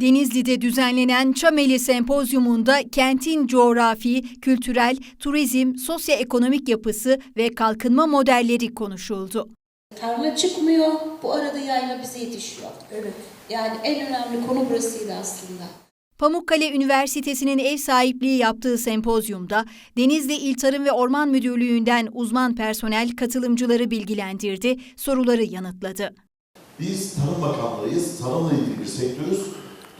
Denizli'de düzenlenen Çameli Sempozyumunda kentin coğrafi, kültürel, turizm, sosyoekonomik yapısı ve kalkınma modelleri konuşuldu. Tarla çıkmıyor, bu arada yayla bize yetişiyor. Evet. Yani en önemli konu burasıydı aslında. Pamukkale Üniversitesi'nin ev sahipliği yaptığı sempozyumda Denizli İl Tarım ve Orman Müdürlüğü'nden uzman personel katılımcıları bilgilendirdi, soruları yanıtladı. Biz Tarım Bakanlığıyız, tarımla ilgili bir sektörüz.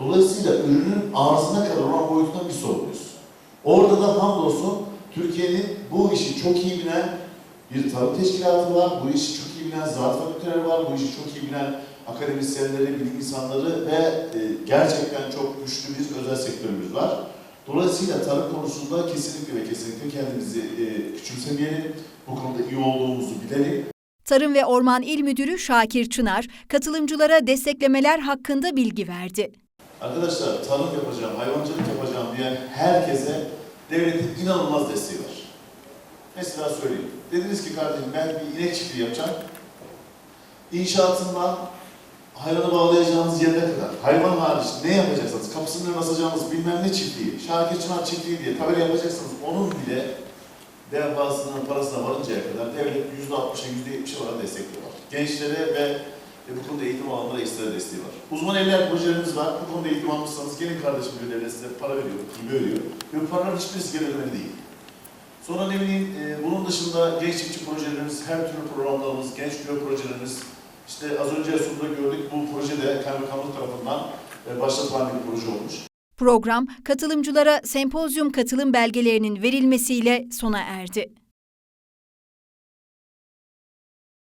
Dolayısıyla ürünün arzına kadar olan boyutunda bir sorumluyuz. Orada da hamdolsun Türkiye'nin bu işi çok iyi bilen bir tarım teşkilatı var, bu işi çok iyi bilen ziraat fakülteleri var, bu işi çok iyi bilen akademisyenleri, bilim insanları ve e, gerçekten çok güçlü bir özel sektörümüz var. Dolayısıyla tarım konusunda kesinlikle ve kesinlikle kendimizi e, küçümsemeyelim, bu konuda iyi olduğumuzu bilelim. Tarım ve Orman İl Müdürü Şakir Çınar, katılımcılara desteklemeler hakkında bilgi verdi. Arkadaşlar tarım yapacağım, hayvancılık yapacağım diyen herkese devletin inanılmaz desteği var. Mesela söyleyeyim. Dediniz ki kardeşim ben bir inek çiftliği yapacağım. İnşaatından hayvanı bağlayacağınız yerine kadar, hayvan hariç ne yapacaksanız, kapısının önüne asacağınız bilmem ne çiftliği, Şarkı Çınar çiftliği diye tabela yapacaksınız, onun bile devasının parasına varıncaya kadar devlet %60'a %70'e varan destekliyor var. Gençlere ve ve bu konuda eğitim alanlara ekstra desteği var. Uzman eller projelerimiz var. Bu konuda eğitim almışsanız gelin kardeşim diyor devlet size para veriyor, gibi veriyor. Ve bu paraların hiçbirisi geri ödemeli değil. Sonra ne bileyim e, bunun dışında genç çiftçi projelerimiz, her türlü programlarımız, genç köy projelerimiz, işte az önce sunumda gördük bu proje de kaymakamlık tarafından e, başlatılan bir proje olmuş. Program, katılımcılara sempozyum katılım belgelerinin verilmesiyle sona erdi.